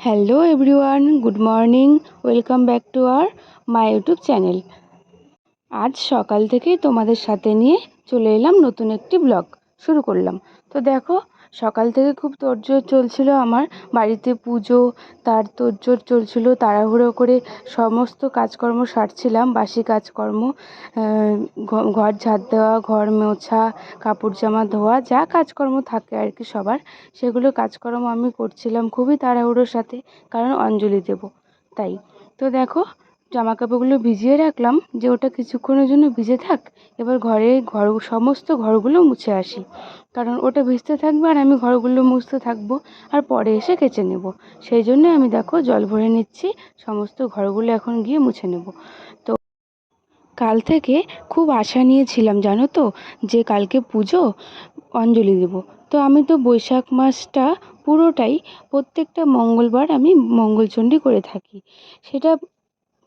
Hello everyone good morning welcome back to our my YouTube channel আজ সকাল থেকেই তোমাদের সাথে নিয়ে চলে এলাম নতুন একটি ব্লগ শুরু করলাম। তো দেখো সকাল থেকে খুব তোড়জোড় চলছিল আমার। বাড়িতে পুজো, তার তোড়জোড় চলছিল, তাড়াহুড়ো করে সমস্ত কাজকর্ম সারছিলাম, বাসি কাজকর্ম ঘর ঝাড় দেওয়া, ঘর মোছা কাপড় জামা ধোয়া, যা কাজকর্ম থাকে আর কি সবার, সেগুলো কাজকর্ম আমি করছিলাম খুবই তাড়াহুড়োর সাথে, কারণ অঞ্জলি দেবো, তাই। তো দেখো জামা কাপড়গুলো ভিজিয়ে রাখলাম যে ওটা কিছুক্ষণের জন্য ভিজে থাক, এবার ঘরে ঘর, সমস্ত ঘরগুলো মুছে আসি। কারণ ওটা ভিজতে থাকবে আর আমি ঘরগুলো মুছতে থাকব আর পরে এসে কেচে নেব। সেই জন্য আমি দেখো জল ভরে নিচ্ছি, সমস্ত ঘরগুলো এখন গিয়ে মুছে নেব। তো কাল থেকে খুব আশা নিয়েছিলাম জানো তো, যে কালকে পুজো অঞ্জলি দেব। তো আমি তো বৈশাখ মাসটা পুরোটাই প্রত্যেকটা মঙ্গলবার আমি মঙ্গলচণ্ডী করে থাকি। সেটা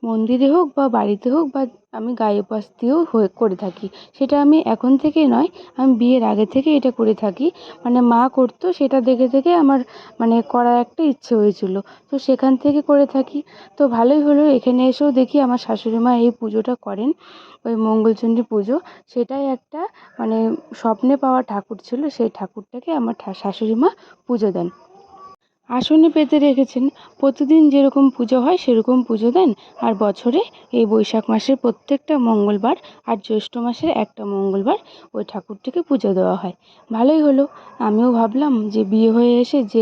মন্দিরে হোক বা বাড়িতে হোক বা আমি গায়ে উপাস দিয়েও হয়ে করে থাকি। সেটা আমি এখন থেকে নয়, আমি বিয়ের আগে থেকে এটা করে থাকি। মানে মা করতো, সেটা দেখে দেখে আমার মানে করার একটা ইচ্ছে হয়েছিল। তো সেখান থেকে করে থাকি। তো ভালোই হলো, এখানে এসেও দেখি আমার শাশুড়ি মা এই পুজোটা করেন, ওই মঙ্গলচণ্ডী পুজো। সেটাই একটা মানে স্বপ্নে পাওয়া ঠাকুর ছিল, সেই ঠাকুরটাকে আমার শাশুড়ি মা পুজো দেন। আসনে পেতে রেখেছেন। প্রতিদিন যেরকম পুজো হয়, সেরকম পুজো দেন। আর বছরে এই বৈশাখ মাসের প্রত্যেকটা মঙ্গলবার আর জ্যৈষ্ঠ মাসের একটা মঙ্গলবার ওই ঠাকুরটিকে পুজো দেওয়া হয়। ভালোই হলো। আমিও ভাবলাম যে বিয়ে হয়ে এসে যে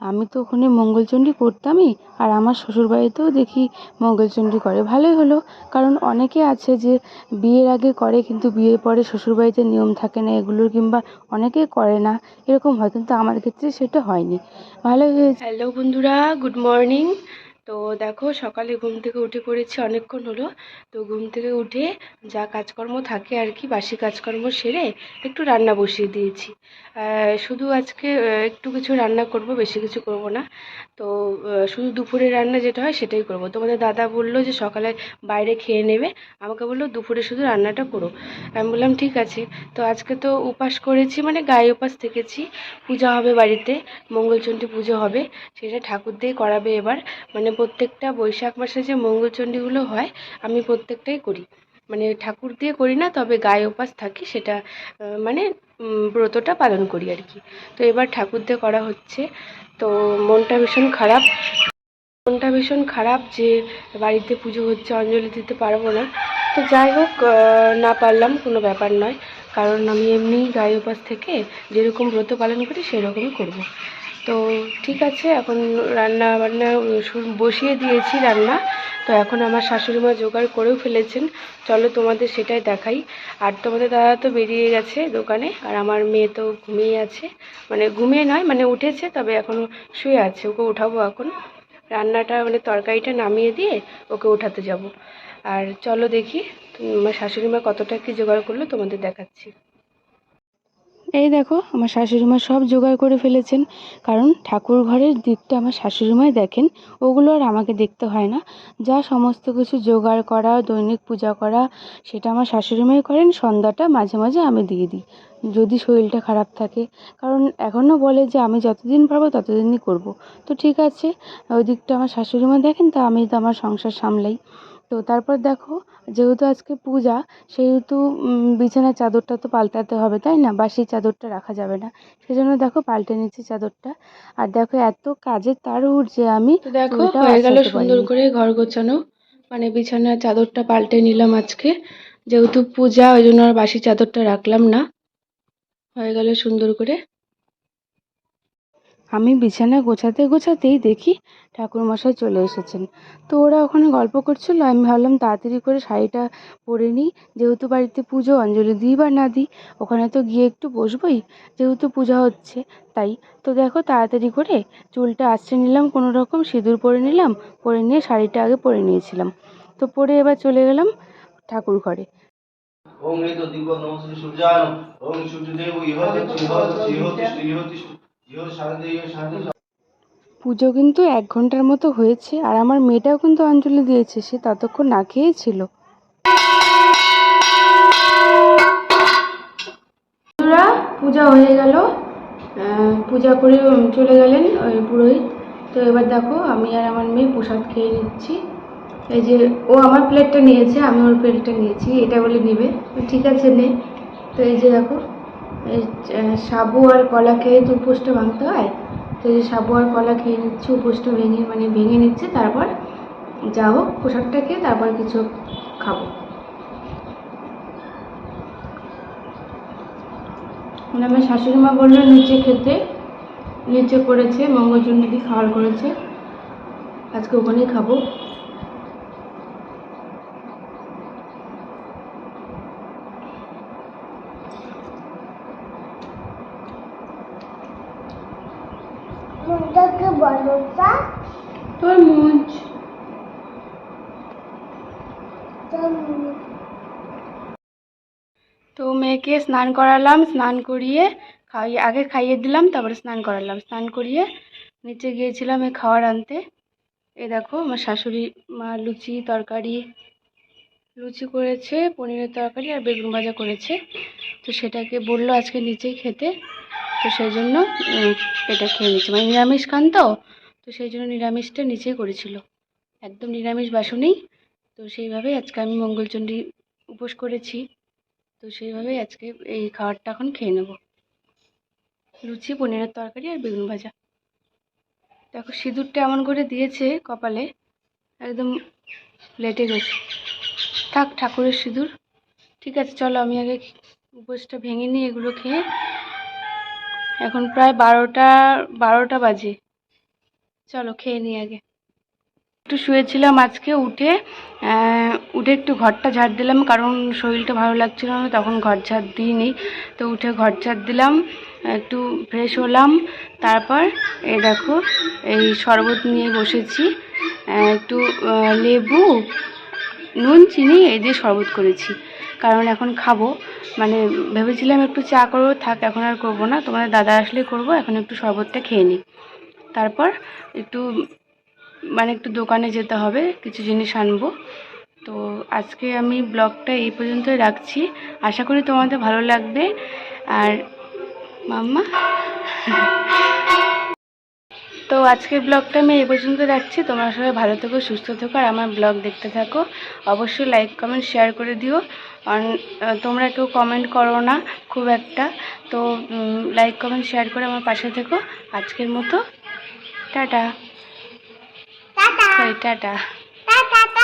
আমি তো ওখানে মঙ্গলচণ্ডী করতামই, আর আমার শ্বশুরবাড়িতেও দেখি মঙ্গলচণ্ডী করে। ভালোই হলো, কারণ অনেকে আছে যে বিয়ের আগে করে, কিন্তু বিয়ের পরে শ্বশুরবাড়িতে নিয়ম থাকে না এগুলোর কিংবা অনেকে করে না, এরকম হয়। কিন্তু আমার ক্ষেত্রে সেটা হয়নি। ভালোই হয়েছে। হ্যালো বন্ধুরা, গুড মর্নিং। তো দেখো সকালে ঘুম থেকে উঠে পড়েছি, অনেকক্ষণ হলো। তো ঘুম থেকে উঠে যা কাজকর্ম থাকে আর কি, বাসি কাজকর্ম সেরে একটু রান্না বসিয়ে দিয়েছি। শুধু আজকে একটু কিছু রান্না করব, বেশি কিছু করব না। তো শুধু দুপুরে রান্না যেটা হয় সেটাই করব। তোমাদের দাদা বলল যে সকালে বাইরে খেয়ে নেবে। আমাকে বলল দুপুরে শুধু রান্নাটা করো। আমি বললাম, ঠিক আছে। তো আজকে তো উপাস করেছি মানে গায়ে উপাস থেকেছি। পূজা হবে বাড়িতে, মঙ্গলচণ্ডী পুজো হবে, সেটা ঠাকুর দিয়ে করাবে এবার। মানে প্রত্যেকটা বৈশাখ মাসে যে মঙ্গলচণ্ডীগুলো হয়, আমি প্রত্যেকটাই করি। মানে ঠাকুর দিয়ে করি না, তবে গায়ে উপাস থাকি, সেটা মানে ব্রতটা পালন করি আর কি। তো এবার ঠাকুর দিয়ে করা হচ্ছে। তো মনটা ভীষণ খারাপ। মনটা ভীষণ খারাপ যে বাড়িতে পুজো হচ্ছে, অঞ্জলি দিতে পারব না। তো যাই হোক না পারলাম, কোনো ব্যাপার নয়। কারণ আমি এমনি গায়ে উপাস থেকে যেরকম ব্রত পালন করি, সেরকমই করব। তো ঠিক আছে, এখন রান্না বান্না বসিয়ে দিয়েছি রান্না। তো এখন আমার শাশুড়ি মা জোগাড় করেও ফেলেছেন। চলো তোমাদের সেটাই দেখাই। আর তোমাদের দাদা তো বেরিয়ে গেছে দোকানে, আর আমার মেয়ে তো ঘুমিয়ে আছে। মানে ঘুমিয়ে নয় মানে উঠেছে, তবে এখনও শুয়ে আছে। ওকে উঠাবো এখন। রান্নাটা মানে তরকারিটা নামিয়ে দিয়ে ওকে উঠাতে যাব। আর চলো দেখি আমার শাশুড়ি মা কতটা কি জোগাড় করল তোমাদের দেখাচ্ছি। এই দেখো, আমার শাশুড়ি মা সব জোগাড় করে ফেলেছেন। কারণ ঠাকুর ঘরের দিকটা আমার শাশুড়ি মাই দেখেন, ওগুলো আর আমাকে দেখতে হয় না। যা সমস্ত কিছু জোগাড় করা, দৈনিক পূজা করা, সেটা আমার শাশুড়ি মাই করেন, সন্ধ্যাটা মাঝে মাঝে আমি দিয়ে দিই, যদি শরীরটা খারাপ থাকে। কারণ এখনও বলে যে আমি যতদিন পারব ততদিনই করব। তো ঠিক আছে, ওই দিকটা আমার শাশুড়ি মা দেখেন, তা আমি তো আমার সংসার সামলাই। তো তারপর দেখো যেহেতু আজকে পূজা সেহেতু বিছানার চাদরটা তো পাল্টাতে হবে তাই না? বাসি চাদরটা রাখা যাবে না। সেজন্য দেখো পাল্টে নিচ্ছি চাদরটা। আর দেখো এত কাজের তাড়ুহুড় যে আমি দেখো হয়ে গেল সুন্দর করে ঘর গোছানো। মানে বিছানার চাদরটা পাল্টে নিলাম আজকে। যেহেতু পূজা ওই জন্য আর বাসি চাদরটা রাখলাম না। হয়ে গেল সুন্দর করে। আমি বিছানা গোছাতে গোছাতেই দেখি ঠাকুরমশাই চলে এসেছেন। তো ওরা ওখানে গল্প করছিল, আমি ভাবলাম তাড়াতাড়ি করে শাড়িটা পরে নিই। যেহেতু বাড়িতে পুজো, অঞ্জলি দিই বা না দিই, ওখানে তো গিয়ে একটু বসবোই, যেহেতু পূজা হচ্ছে তাই। তো দেখো তাড়াতাড়ি করে চুলটা আঁচড়ে নিলাম, কোনো রকম সিঁদুর পরে নিলাম, পরে নিয়ে শাড়িটা আগে পরে নিয়েছিলাম। তো পরে এবার চলে গেলাম ঠাকুর ঘরে। সূর্যদেব পুজো কিন্তু এক ঘণ্টার মতো হয়েছে আর আমার মেয়েটাও কিন্তু অঞ্জলি দিয়েছে সে ততক্ষণ না খেয়েই ছিল। পূজা হয়ে গেল। আহ, পূজা করে চলে গেলেন ওই পুরোহিত। তো এবার দেখো আমি আর আমার মেয়ে প্রসাদ খেয়ে নিচ্ছি। এই যে ও আমার প্লেটটা নিয়েছে আমি ওর প্লেটটা নিয়েছি এটা বলে নিবে। ঠিক আছে নে। তো এই যে দেখো সাবু আর কলা খেয়ে তো উপোসটা ভাঙতে হয়, তো যে সাবু আর কলা খেয়ে নিচ্ছি, উপোসটা ভেঙে মানে ভেঙে নিচ্ছে, তারপর যা হোক প্রসাদটা খেয়ে তারপর কিছু খাব। মানে আমার শাশুড়ি মা বলল, নিচে খেতে, নিচে করেছে মঙ্গলচণ্ডী খাওয়ার করেছে, আজকে ওখানেই খাব। বলতা তরমুজ তো মেয়েকে স্নান করালাম স্নান করিয়ে খাইয়ে আগে খাইয়ে দিলাম তারপরে স্নান করালাম। স্নান করিয়ে নিচে গিয়েছিলাম এই খাবার আনতে। এ দেখো আমার শাশুড়ি মা লুচি তরকারি লুচি করেছে পনিরের তরকারি আর বেগুন ভাজা করেছে। তো সেটাকে বলল আজকে নিচেই খেতে। তো সেই জন্য এটা খেয়ে নিচ্ছে। মানে নিরামিষ খান তো তো সেই জন্য নিরামিষটা নিচেই করেছিল। একদম নিরামিষ বাসনেই। তো সেইভাবেই আজকে আমি মঙ্গলচণ্ডী উপোস করেছি। তো সেইভাবেই আজকে এই খাবারটা এখন খেয়ে নেব। লুচি, পনিরের তরকারি আর বেগুন ভাজা। দেখো, সিঁদুরটা এমন করে দিয়েছে কপালে, একদম লেটে গেছে। থাক, ঠাকুরের সিঁদুর। ঠিক আছে, চলো আমি আগে উপোসটা ভেঙে নিই, এগুলো খেয়ে। এখন প্রায় বারোটা বারোটা বাজে। চলো খেয়ে নিই আগে। একটু শুয়েছিলাম আজকে উঠে উঠে একটু ঘরটা ঝাড় দিলাম, কারণ শরীরটা ভালো লাগছিল না, তখন ঘর ঝাড় দিইনি। তো উঠে ঘর ঝাড় দিলাম, একটু ফ্রেশ হলাম। তারপর এ দেখো, এই শরবত নিয়ে বসেছি। একটু লেবু, নুন, চিনি, এই দিয়ে শরবত করেছি। কারণ এখন খাব। মানে ভেবেছিলাম একটু চা করব, থাক এখন আর করব না। তোমাদের দাদা আসলেই করব, এখন একটু শরবতটা খেয়ে নিই। তারপর একটু মানে একটু দোকানে যেতে হবে, কিছু জিনিস আনব। তো আজকে আমি ব্লগটা এই পর্যন্তই রাখছি। আশা করি তোমাদের ভালো লাগবে। আর মাম্মা? তো আজকের ব্লগটা আমি এই পর্যন্ত রাখছি। তোমরা সবাই ভালো থেকো সুস্থ থেকো আর আমার ব্লগ দেখতে থাকো। অবশ্যই লাইক কমেন্ট শেয়ার করে দিও। তোমরা কেউ কমেন্ট করো না খুব একটা। তো লাইক কমেন্ট শেয়ার করে আমার পাশে থেকো। আজকের মতো tata. Tata. Sorry tata tata.